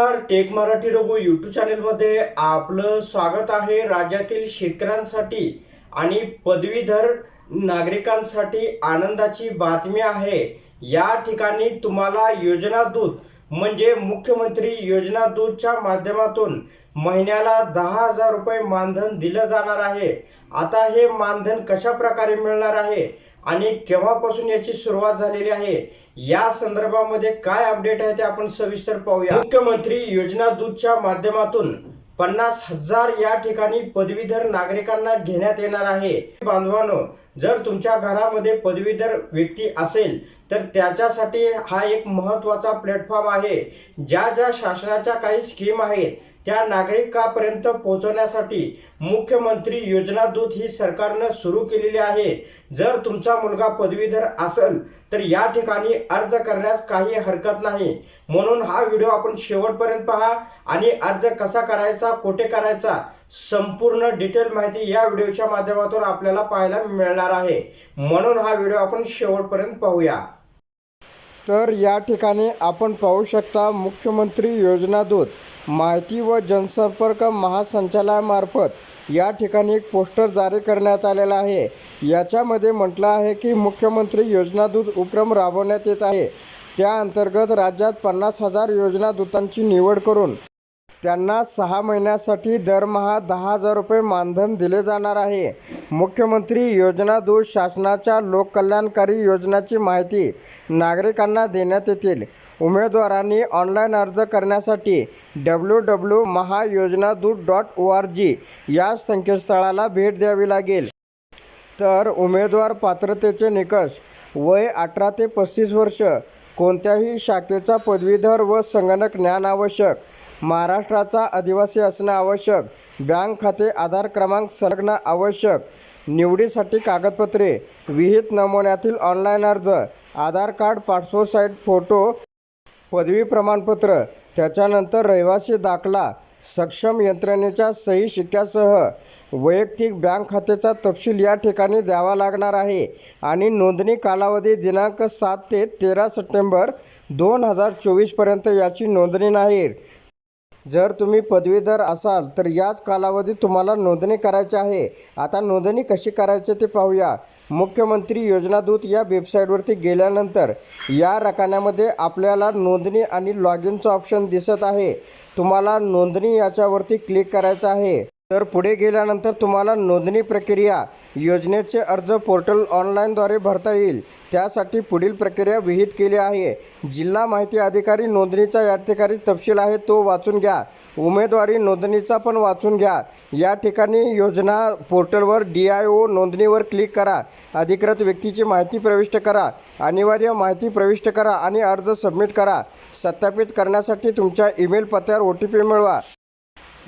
नमस्कार tech Marathi Raghu YouTube चॅनेलमध्ये आपलं स्वागत आहे राज्यातील शेतकऱ्यांसाठी आणि पदवीधर नागरिकांसाठी आनंदाची बातमी आहे. या ठिकाणी तुम्हाला योजना दूत म्हणजे मुख्यमंत्री योजना दूतच्या माध्यमातून महिन्याला दहा हजार रुपये मानधन दिलं जाणार आहे. आता हे मानधन कशा प्रकारे मिळणार आहे आणि केव्हापासून याची सुरुवात झालेली आहे या संदर्भामध्ये काय अपडेट आहे ते आपण सविस्तर पाहूया. मुख्यमंत्री योजना दूतच्या माध्यमातून पन्नास हजार या ठिकाणी पदवीधर नागरिकांना घेण्यात येणार आहे. बांधवानो जर तुमच्या घरामध्ये पदवीधर व्यक्ती असेल तर त्याच्यासाठी हा एक महत्त्वाचा प्लॅटफॉर्म आहे. ज्या ज्या शासनाच्या काही स्कीम आहेत त्या नागरिकापर्यंत पोहोचवण्यासाठी मुख्यमंत्री योजना दूत ही सरकारनं सुरू केलेली आहे. जर तुमचा मुलगा पदवीधर असेल तर या ठिकाणी अर्ज करण्यास काही हरकत नाही. म्हणून हा व्हिडिओ आपण शेवटपर्यंत पहा आणि अर्ज कसा करायचा कुठे करायचा संपूर्ण डिटेल माहिती या व्हिडिओच्या माध्यमातून आपल्याला पाहायला मिळणार आहे. म्हणून हा व्हिडिओ आपण शेवटपर्यंत पाहूया. तर या ठिकाणी आपण पाहू शकता मुख्यमंत्री योजना दूत माहिती व जनसंपर्क महासंचालयामार्फत या ठिकाणी एक पोस्टर जारी करण्यात आलेला आहे. याच्यामध्ये म्हटलं आहे की मुख्यमंत्री योजना दूत उपक्रम राबवण्यात येत आहे. त्या अंतर्गत राज्यात पन्नास हजार योजना दूतांची निवड करून त्यांना सहा महिन्यासाठी दरमहा दहा हजार रुपये मानधन दिले जाणार आहे. मुख्यमंत्री योजना दूत शासनाच्या लोककल्याणकारी योजनाची माहिती नागरिकांना देण्यात येतील. उमेदवारांनी ऑनलाईन अर्ज करण्यासाठी W W Mahayojanadoot dot O R G या संकेतस्थळाला भेट द्यावी लागेल. तर उमेदवार पात्रतेचे निकष वय अठरा ते पस्तीस वर्ष कोणत्याही शाखेचा पदवीधर व संगणक ज्ञान आवश्यक महाराष्ट्राचा आदिवासी असणं आवश्यक बँक खाते आधार क्रमांक संलग्न आवश्यक निवडीसाठी कागदपत्रे विहित नमुन्यातील ऑनलाईन अर्ज Aadhaar card passport size photo पदवी प्रमाणपत्र त्याच्यानंतर रहिवासी दाखला सक्षम यंत्रणेच्या सही शिक्क्यासह वैयक्तिक बँक खात्याचा तपशील या ठिकाणी द्यावा लागणार आहे आणि नोंदणी कालावधी दिनांक सात ते तेरा सप्टेंबर दोन हजार चोवीसपर्यंत याची नोंदणी नाही. जर तुम्ही पदवीधर असाल तर याच कालावधीत तुम्हाला नोंदणी करायची आहे. आता नोंदणी कशी करायची ते पाहूया. मुख्यमंत्री योजना दूत या वेबसाईटवरती गेल्यानंतर या रकान्यामध्ये आपल्याला नोंदणी आणि लॉग इनचं ऑप्शन दिसत आहे. तुम्हाला नोंदणी याच्यावरती क्लिक करायचं आहे. तर पुढे गेल्यानंतर तुम्हाला नोंदणी प्रक्रिया योजनेचे अर्ज पोर्टल ऑनलाईनद्वारे भरता येईल. त्यासाठी पुढील प्रक्रिया विहित केली आहे. जिल्हा माहिती अधिकारी नोंदणीचा या ठिकाणी तपशील आहे तो वाचून घ्या. उमेदवारी नोंदणीचा पण वाचून घ्या. या ठिकाणी योजना पोर्टलवर डी आय ओ नोंदणीवर क्लिक करा. अधिकृत व्यक्तीची माहिती प्रविष्ट करा. अनिवार्य माहिती प्रविष्ट करा आणि अर्ज सबमिट करा. सत्यापित करण्यासाठी तुमच्या ईमेल पत्त्यावर ओ टी पी मिळवा.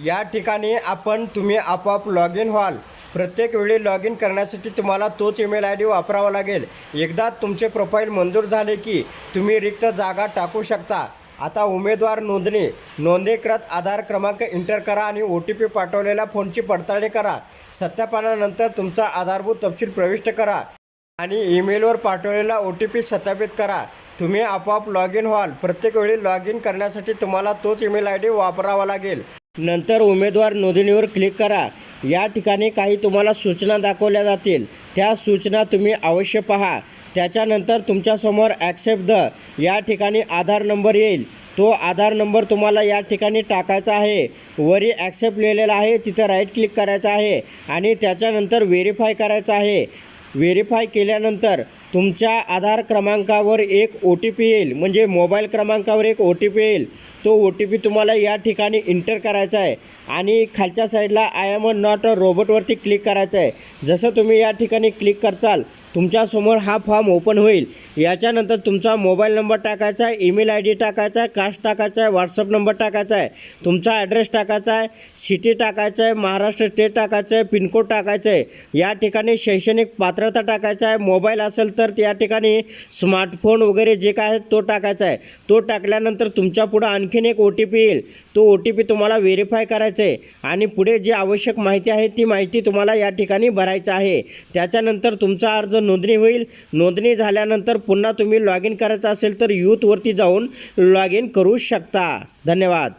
या ठिकाणी आपण तुम्ही आपोआप लॉग इन व्हाल. प्रत्येक वेळी लॉग इन करण्यासाठी तुम्हाला तोच ईमेल आय डी वापरावा लागेल. एकदा तुमचे प्रोफाईल मंजूर झाले की तुम्ही रिक्त जागा टाकू शकता. आता उमेदवार नोंदणी. नोंदणीकृत आधार क्रमांक इंटर करा आणि ओ टी पी पाठवलेल्या फोनची पडताळणी करा. सत्यापनानंतर तुमचा आधारभूत तपशील प्रविष्ट करा आणि ईमेलवर पाठवलेला ओ टी पी सत्यापित करा. तुम्ही आपोआप लॉग इन व्हाल. प्रत्येक वेळी लॉग इन करण्यासाठी तुम्हाला तोच ईमेल आय डी वापरावा लागेल. नंतर उमेदवार नोंदणीवर क्लिक करा. या ठिकाणी काही तुम्हाला सूचना दाखवल्या जातील. त्या सूचना तुम्ही अवश्य पहा. त्याच्यानंतर तुमच्यासमोर ॲक्सेप्ट द या ठिकाणी आधार नंबर येईल. तो आधार नंबर तुम्हाला या ठिकाणी टाकायचा आहे. वरी ॲक्सेप्ट लिहिलेला आहे. तिथं राईट क्लिक करायचं आहे. आणि त्याच्यानंतर व्हेरीफाय करायचं आहे. व्हेरीफाय केल्यानंतर तुमच्या आधार क्रमांकावर एक ओ टी पी येईल. म्हणजे मोबाईल क्रमांकावर एक ओ टी पी येईल. तो ओ टी पी तुम्हाला या ठिकाणी इंटर करायचा आहे. आणि खालच्या साईडला I M a not a रोबोटवरती click करायचं आहे. जसं तुम्ही या ठिकाणी क्लिक करचाल तुमच्यासमोर हा फॉर्म ओपन होईल. याच्यानंतर तुमचा मोबाईल नंबर टाकायचा आहे ईमेल आय डी टाकायचा आहे कास्ट टाकायचा आहे व्हॉट्सअप नंबर टाकायचा आहे. तुमचा ॲड्रेस टाकायचा आहे सिटी टाकायचं आहे महाराष्ट्र स्टेट टाकायचं आहे पिनकोड टाकायचं आहे. या ठिकाणी शैक्षणिक पात्रता टाकायचा आहे. मोबाईल असेल तर या ठिकाणी स्मार्टफोन वगैरे जे काय आहे तो टाकायचा आहे. तो टाकल्यानंतर तुमच्या पुढं आणखीन एक ओ टी पी येईल. तो ओ टी पी तुम्हाला व्हेरीफाय करायचं आहे. आणि पुढे जी आवश्यक माहिती आहे ती माहिती तुम्हाला या ठिकाणी भरायचं आहे. त्याच्यानंतर तुमचा अर्ज नोंदणी होईल. नोंदणी झाल्यानंतर पुन्हा तुम्ही लॉग इन करायचं असेल तर यूथवरती जाऊन लॉग इन करू शकता. धन्यवाद.